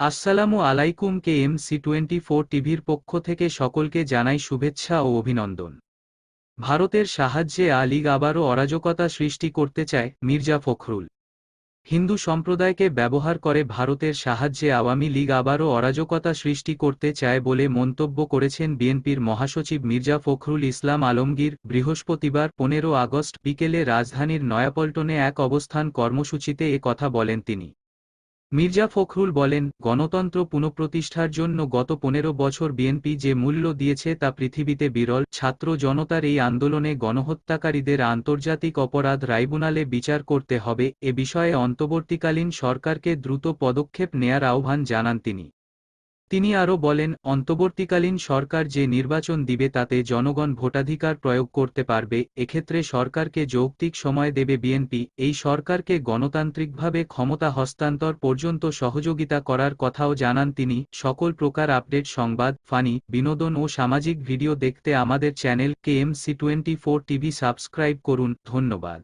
আসসালামু আলাইকুম K M C twenty four টিভির পক্ষ থেকে সকলকে জানাই শুভেচ্ছা ও অভিনন্দন। ভারতের সাহায্যে আ লীগ আবারও অরাজকতা সৃষ্টি করতে চায় মির্জা ফখরুল। হিন্দু সম্প্রদায়কে ব্যবহার করে ভারতের সাহায্যে আওয়ামী লীগ আবারও অরাজকতা সৃষ্টি করতে চায় বলে মন্তব্য করেছেন বিএনপির মহাসচিব মির্জা ফখরুল ইসলাম আলমগীর বৃহস্পতিবার পনেরো আগস্ট বিকেলে রাজধানীর নয়াপল্টনে এক অবস্থান কর্মসূচিতে এ কথা বলেন তিনি। মির্জা ফখরুল বলেন, গণতন্ত্র পুনঃপ্রতিষ্ঠার জন্য গত পনেরো বছর বিএনপি যে মূল্য দিয়েছে তা পৃথিবীতে বিরল, ছাত্র জনতার এই আন্দোলনে গণহত্যাকারীদের আন্তর্জাতিক অপরাধ ট্রাইব্যুনালে বিচার করতে হবে, এ বিষয়ে অন্তর্বর্তীকালীন সরকারকে দ্রুত পদক্ষেপ নেয়ার আহ্বান জানান তিনি। তিনি আরও বলেন, অন্তর্বর্তীকালীন সরকার যে নির্বাচন দিবে তাতে জনগণ ভোটাধিকার প্রয়োগ করতে পারবে, এক্ষেত্রে সরকারকে যৌক্তিক সময় দেবে বিএনপি, এই সরকারকে গণতান্ত্রিকভাবে ক্ষমতা হস্তান্তর পর্যন্ত সহযোগিতা করার কথাও জানান তিনি, সকল প্রকার আপডেট সংবাদ, ফানি, বিনোদন ও সামাজিক ভিডিও দেখতে আমাদের channel K M C twenty TV subscribe করুন, ধন্যবাদ।